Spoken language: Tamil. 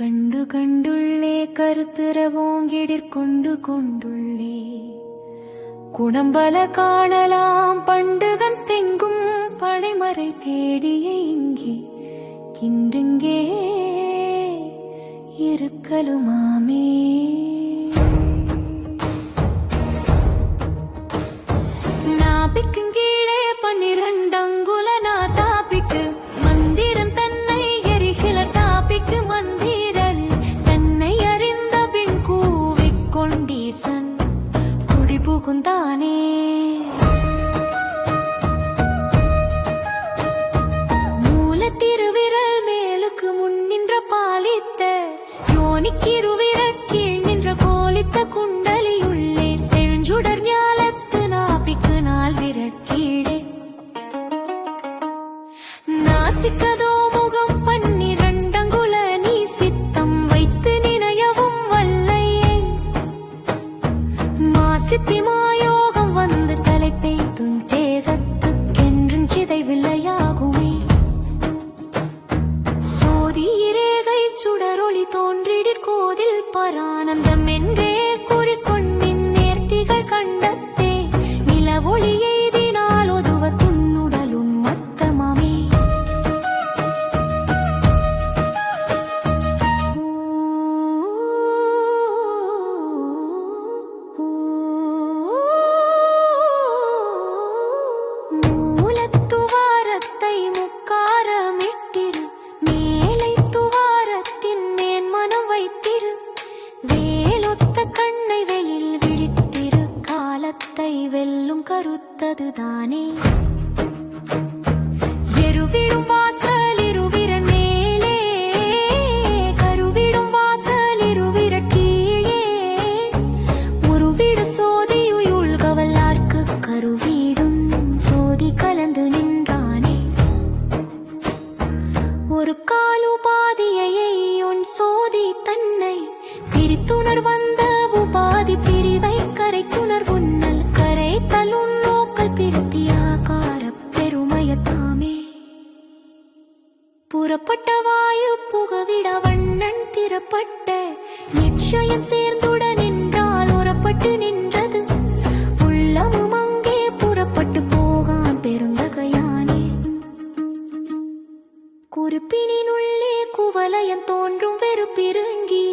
கண்டு கண்டுள்ளே கருத்துறவோங்கிடிற் கொண்டு கொண்டுள்ளே. குணம்பல காணலாம் பண்டுகன் தெங்கும் பழைமறை தேடிய இங்கே. கின்றுங்கே இருக்கலுமாமே. குடி மூல திருவிரல் மேலுக்கு முன் நின்ற பாலித்த யோனிக்கிருவிரல் கீழ் நின்ற கோலித்த குண்டலியுள்ளே செழுஞ்சுடர் ஞாலத்து நாபிக்கு நாள் விரட்கீழே நாசிக்கது பரானந்தம் காலத்தை வெல்லும் கருத்ததுதானே. எருவிடும் வாசல் இருவிரன் மேலே கருவிடும் வாசல் இருவிரற் கீழே. உருவிடு சோதியுள் கவல்லார்க்கு கருவிடும் சோதி கலந்து நின்றானே. ஒரு காலுபாதியை உன் சோதி தன்னை பிரித்துணர் வந்த உபாதி பிரிவை கரைக்கும் கூறப்பட்ட வாயு புகவிட வண்ணன் திறப்பட்ட. நிச்சயம் சேர்ந்துடன் நின்றால் உறப்பட்டு நின்றது. உள்ளமும் அங்கே புறப்பட்டு போகான் பெருந்தகையானே. குறிப்பினினுள்ளே குவலயம் தோன்றும் வெறுப்பிருங்கி.